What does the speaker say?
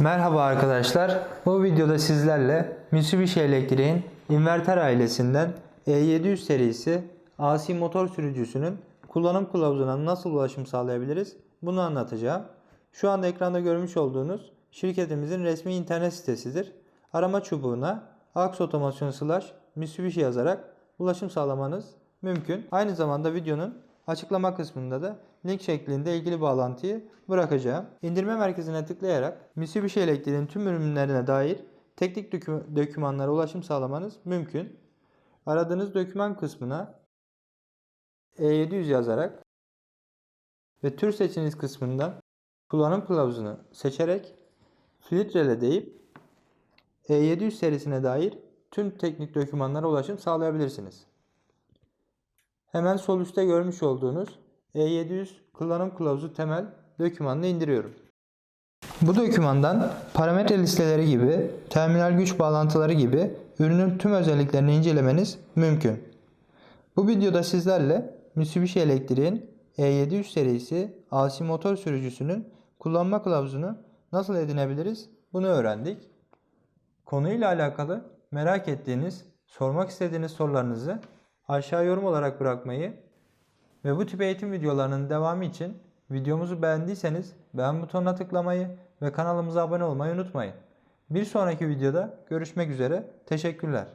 Merhaba arkadaşlar. Bu videoda sizlerle Mitsubishi Elektrik'in inverter ailesinden E700 serisi AC motor sürücüsünün kullanım kılavuzuna nasıl ulaşım sağlayabiliriz bunu anlatacağım. Şu anda ekranda görmüş olduğunuz şirketimizin resmi internet sitesidir. Arama çubuğuna Aks Otomasyon slash Mitsubishi yazarak ulaşım sağlamanız mümkün. Aynı zamanda videonun açıklama kısmında da link şeklinde ilgili bağlantıyı bırakacağım. İndirme merkezine tıklayarak Mitsubishi Elektrik'in tüm ürünlerine dair teknik dokümanlara ulaşım sağlamanız mümkün. Aradığınız doküman kısmına E700 yazarak ve tür seçiniz kısmından kullanım kılavuzunu seçerek filtrele deyip E700 serisine dair tüm teknik dokümanlara ulaşım sağlayabilirsiniz. Hemen sol üstte görmüş olduğunuz E700 kullanım kılavuzu temel dokümanını indiriyorum. Bu dokümandan parametre listeleri gibi, terminal güç bağlantıları gibi ürünün tüm özelliklerini incelemeniz mümkün. Bu videoda sizlerle Mitsubishi Elektrik'in E700 serisi AC motor sürücüsünün kullanma kılavuzunu nasıl edinebiliriz bunu öğrendik. Konuyla alakalı merak ettiğiniz, sormak istediğiniz sorularınızı aşağı yorum olarak bırakmayı ve bu tip eğitim videolarının devamı için videomuzu beğendiyseniz beğen butonuna tıklamayı ve kanalımıza abone olmayı unutmayın. Bir sonraki videoda görüşmek üzere. Teşekkürler.